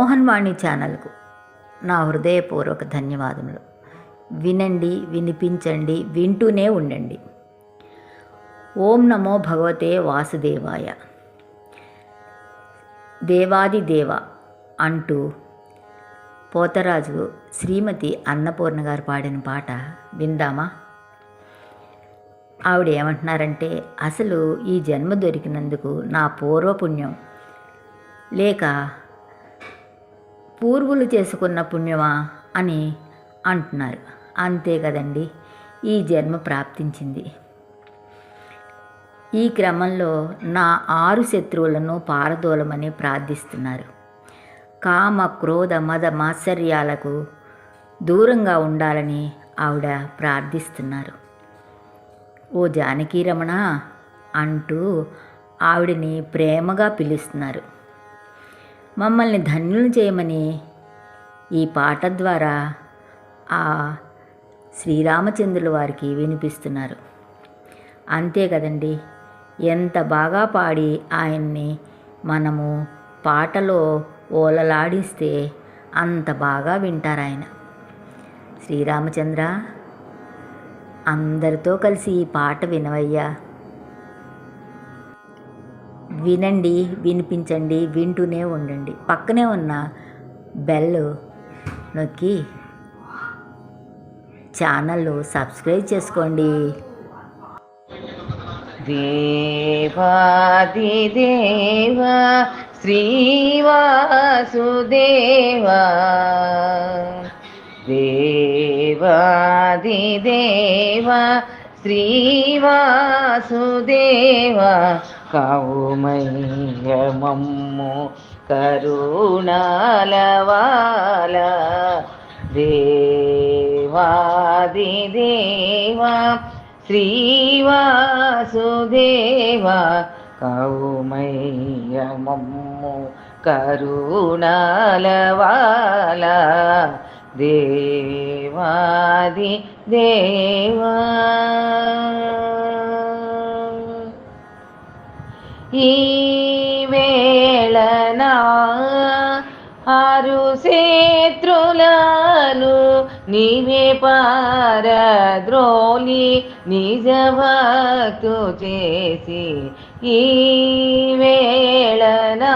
మోహన్ వాణి ఛానల్కు నా హృదయపూర్వక ధన్యవాదములు. వినండి వినిపించండి వింటూనే ఉండండి. ఓం నమో భగవతే వాసుదేవాయ. దేవాది దేవ అంటూ పోతరాజు శ్రీమతి అన్నపూర్ణ గారు పాడిన పాట విందామా? ఆవిడ ఏమంటున్నారంటే అసలు ఈ జన్మ దొరికినందుకు నా పూర్వపుణ్యం లేక పూర్వులు చేసుకున్న పుణ్యమా అని అంటున్నారు. అంతే కదండి ఈ జన్మ ప్రాప్తించింది. ఈ క్రమంలో నా ఆరు శత్రువులను పారదోలమని ప్రార్థిస్తున్నారు. కామ క్రోధ మద మాత్సర్యాలకు దూరంగా ఉండాలని ఆవిడ ప్రార్థిస్తున్నారు. ఓ జానకీ రమణ అంటూ ఆవిడని ప్రేమగా పిలుస్తున్నారు. మమ్మల్ని ధన్యులు చేయమని ఈ పాట ద్వారా ఆ శ్రీరామచంద్రుల వారికి వినిపిస్తున్నారు. అంతే కదండి. ఎంత బాగా పాడి ఆయన్ని మనము పాటలో ఓలలాడిస్తే అంత బాగా వింటారు ఆయన. శ్రీరామచంద్ర అందరితో కలిసి ఈ పాట వినవయ్యా. వినండి వినిపించండి వింటూనే ఉండండి. పక్కనే ఉన్న బెల్ నొక్కి ఛానల్ సబ్స్క్రైబ్ చేసుకోండి. దేవాది దేవా శ్రీవాసుదేవా. దేవాది దేవా శ్రీవాసుదేవా. కౌమయ్య కరుణాలవాల దేవాది దేవా శ్రీవాసుదేవా కౌమయ్యమమ్ము కరుణాలవాల దేవాది దేవా. ఈ వేళనా ఆరు శత్రులను నీవే పారద్రోలి నిజ భక్తు చేసి ఈ వేళనా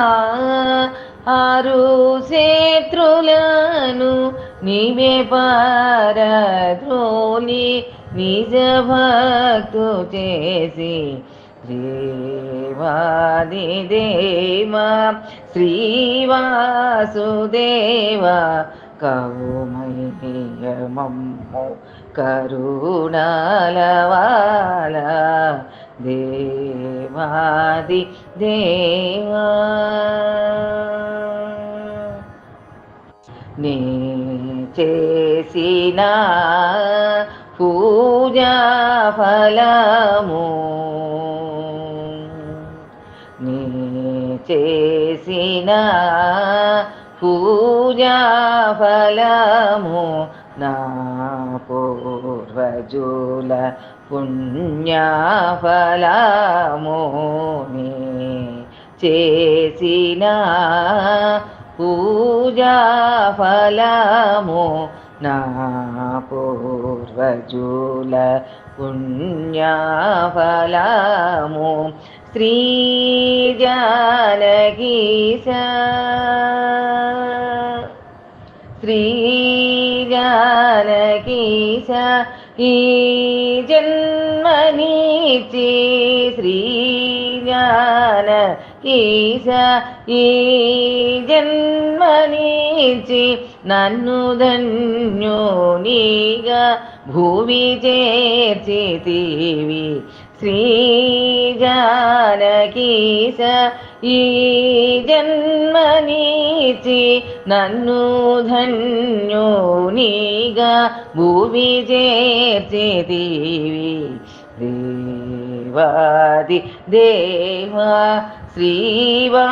ఆరు శత్రులను నీవే పారద్రోలి నిజ భక్తు చేసి శ్రీవాదిదేవ శ్రీవాసుదేవ శ్రీవాసుదేవా కరుణాలవాల దేవాది దేవా నీ చేసిన పూజా ఫలము చేసిన పూజా ఫలము నా పూర్వజుల పుణ్యఫలము చేసిన పూజా ఫలము నా పూర్వజుల పుణ్యఫలము శ్రీ జానకీశ శ్రీ జానకీశ ఈ జన్మనిచి శ్రీ జానకీశ ఈ జన్మనిచి నన్ను ధన్యోనిగా భూమి శ్రీజానకీశ ఈ జన్మనీచి నన్ను ధన్యోనిగా భూమి చేర్చితివి దేవాది దేవా శ్రీవాసుదేవా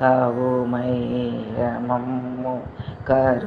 కవుమయ్య మమ్ము కరుణాలవాల